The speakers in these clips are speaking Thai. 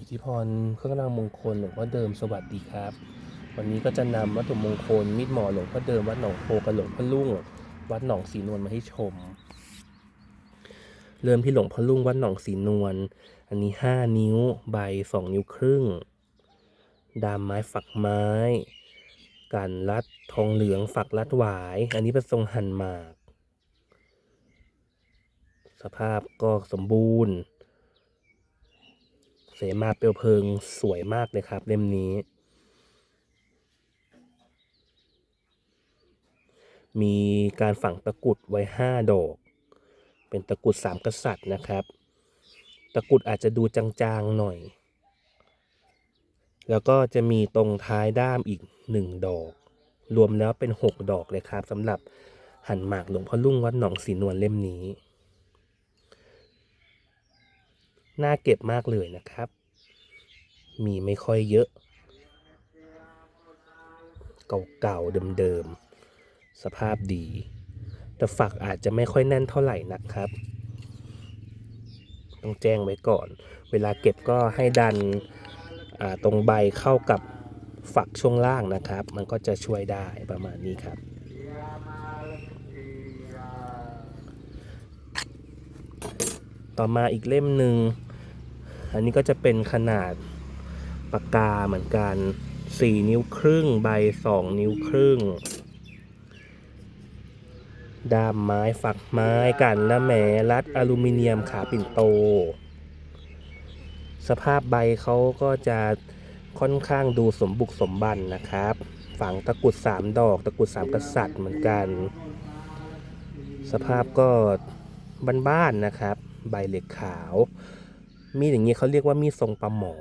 อิทธิพรเครื่องรางมงคลหลวงพ่อเดิมสวัสดีครับ วันนี้ก็จะนำวัตถุมงคลมีดหมอหลวงพ่อเดิมวัดหนองโพกับหลวงพ่อลุ่งวัดหนองสีนวลมาให้ชม เริ่มที่หลวงพ่อลุ่งวัดหนองสีนวลอันนี้ห้านิ้วใบสองนิ้วครึ่ง ดามไม้ฝักไม้กันรัดทองเหลืองฝักรัดหวาย อันนี้เป็นทรงหันหมาก สภาพก็สมบูรณ์ เสมาเปลวเพลิงสวยมากเลยครับ เล่มนี้ มีการฝังตะกุดไว้ห้าดอก เป็นตะกุดสามกษัตริย์นะครับ ตะกุดอาจจะดูจางๆหน่อย แล้วก็จะมีตรงท้ายด้ามอีกหนึ่งดอก รวมแล้วเป็นหกดอกเลยครับสำหรับหันหมากหลวงพ่อลุ่งวัดหนองสีนวลเล่มนี้ น่าเก็บมากเลยนะครับ มีไม่ค่อยเยอะ เก่าๆเดิมๆ สภาพดี แต่ฝักอาจจะไม่ค่อยแน่นเท่าไหร่นะครับ ต้องแจ้งไว้ก่อน เวลาเก็บก็ให้ดันตรงใบเข้ากับฝักช่วงล่างนะครับ มันก็จะช่วยได้ประมาณนี้ครับต่อมาอีกเล่มหนึ่ง อันนี้ก็จะเป็นขนาดปากกาเหมือนกัน 4 นิ้วครึ่งใบ 2 นิ้วครึ่งด้ามไม้ฝักไม้กันและแหมรัดอลูมิเนียมขาปิ่นโต สภาพใบเขาก็จะค่อนข้างดูสมบุกสมบันนะครับ ฝังตะกุด3ดอก ตะกุด3กษัตริย์เหมือนกัน สภาพก็บ้านๆนะครับ ใบเหล็กขาว มีดอย่างนี้เขาเรียกว่ามีดทรงปลาหมอ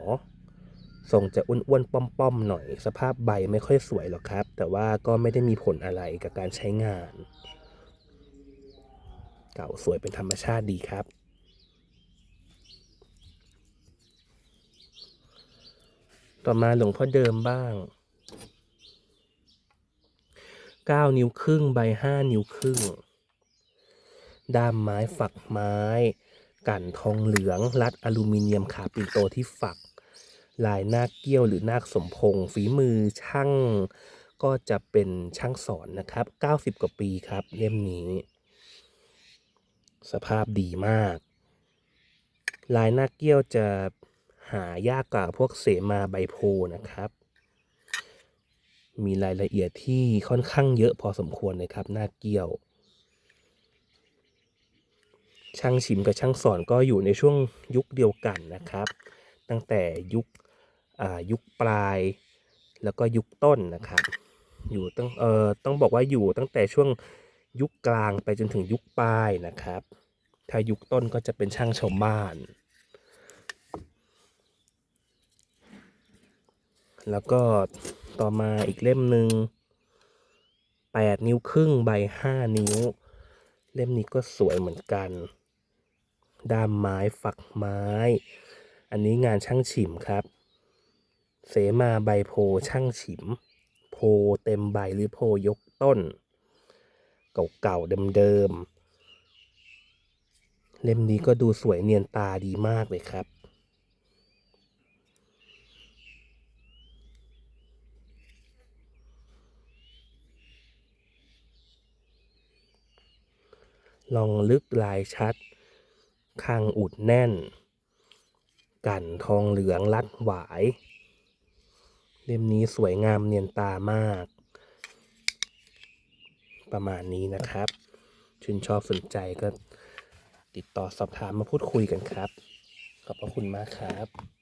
ทรงจะอ้วนๆป้อมๆหน่อย สภาพใบไม่ค่อยสวยหรอกครับ แต่ว่าก็ไม่ได้มีผลอะไรกับการใช้งาน เก่าสวยเป็นธรรมชาติดีครับต่อมาหลวงพ่อเดิมบ้าง 9 นิ้วครึ่งใบ5นิ้วครึ่ง ด้ามไม้ฝักไม้ กันทองเหลือง รัดอลูมิเนียมขาปิ่นโตที่ฝัก ลายนาคเกี้ยวหรือนาคสมพงษ์ฝีมือช่างก็จะเป็นช่างสอนนะครับ 90 กว่าปีครับ เล่มนี้ สภาพดีมาก ลายนาคเกี้ยวจะหายากกว่าพวกเสมาใบโพนะครับ มีรายละเอียดที่ค่อนข้างเยอะพอสมควรเลยครับนาคเกี้ยว ช่างชิมกับช่างสอนก็อยู่ในช่วงยุคเดียวกันนะครับ ตั้งแต่ยุคยุคปลาย แล้วก็ยุคต้นนะครับ อยู่ตั้งเอ่อต้องบอกว่าอยู่ตั้งแต่ช่วงยุคกลางไปจนถึงยุคปลายนะครับ ถ้ายุคต้นก็จะเป็นช่างชาวบ้าน แล้วก็ต่อมาอีกเล่มหนึ่ง8 นิ้วครึ่งใบ 5 นิ้ว เล่มนี้ก็สวยเหมือนกัน ด้ามไม้ฝักไม้ อันนี้งานช่างฉิมครับ เสมาใบโพช่างฉิม โพเต็มใบหรือโพยกต้น เก่าๆเดิมๆเล่มนี้ก็ดูสวยเนียนตาดีมากเลยครับลองลึกลายชัด คางอุดแน่น กันทองเหลืองรัดหวาย เล่มนี้สวยงามเนียนตามาก ประมาณนี้นะครับ ชื่นชอบสนใจก็ติดต่อสอบถามมาพูดคุยกันครับ ขอบพระคุณมากครับ